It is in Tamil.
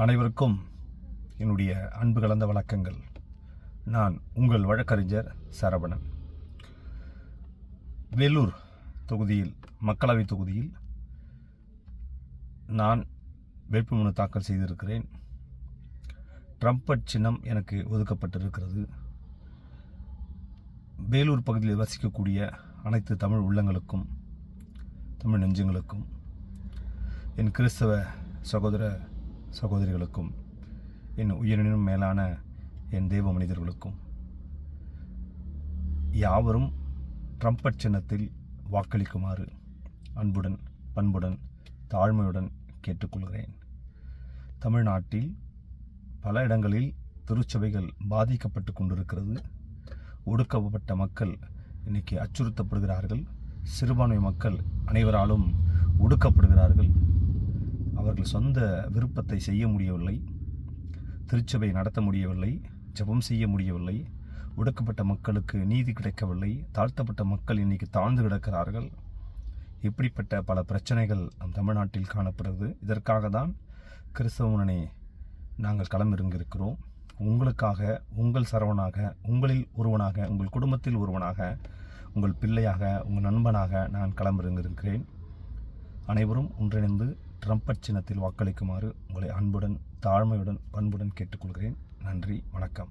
அனைவருக்கும் என்னுடைய அன்பு கலந்த வணக்கங்கள். நான் உங்கள் வழக்கறிஞர் சரவணன். வேலூர் தொகுதியில் மக்களவை தொகுதியில் நான் வேட்புமனு தாக்கல் செய்திருக்கிறேன். ட்ரம்பட் சின்னம் எனக்கு ஒதுக்கப்பட்டிருக்கிறது. வேலூர் பகுதியில் வசிக்கக்கூடிய அனைத்து தமிழ் உள்ளங்களுக்கும் தமிழ் நெஞ்சங்களுக்கும் என் கிறிஸ்தவ சகோதர சகோதரிகளுக்கும் என் உயிரினும் மேலான என் தெய்வ மனிதர்களுக்கும் யாவரும் ட்ரம்பட் சின்னத்தில் வாக்களிக்குமாறு அன்புடன் பண்புடன் தாழ்மையுடன் கேட்டுக்கொள்கிறேன். தமிழ்நாட்டில் பல இடங்களில் திருச்சபைகள் பாதிக்கப்பட்டு கொண்டிருக்கிறது. ஒடுக்கப்பட்ட மக்கள் இன்னைக்கு அச்சுறுத்தப்படுகிறார்கள். சிறுபான்மை மக்கள் அனைவராலும் ஒடுக்கப்படுகிறார்கள். அவர்கள் சொந்த விருப்பத்தை செய்ய முடியவில்லை திருச்சபை நடத்த முடியவில்லை ஜெபம் செய்ய முடியவில்லை ஒடுக்கப்பட்ட மக்களுக்கு நீதி கிடைக்கவில்லை தாழ்த்தப்பட்ட மக்கள் இன்னைக்கு தாழ்ந்து கிடக்கிறார்கள். இப்படிப்பட்ட பல பிரச்சனைகள் நம் தமிழ்நாட்டில் காணப்படுகிறது இதற்காக தான் கிறிஸ்தவனனை நாங்கள் களமிறங்கியிருக்கிறோம். உங்களுக்காக உங்கள் சரவணாக உங்களில் ஒருவனாக உங்கள் குடும்பத்தில் ஒருவனாக உங்கள் பிள்ளையாக உங்கள் நண்பனாக நான் களமிறங்கியிருக்கிறேன். அனைவரும் ஒன்றிணைந்து ட்ரம்பட் சின்னத்தில் வாக்களிக்குமாறு உங்களை அன்புடன் தாழ்மையுடன் பண்புடன் கேட்டுக்கொள்கிறேன். நன்றி வணக்கம்.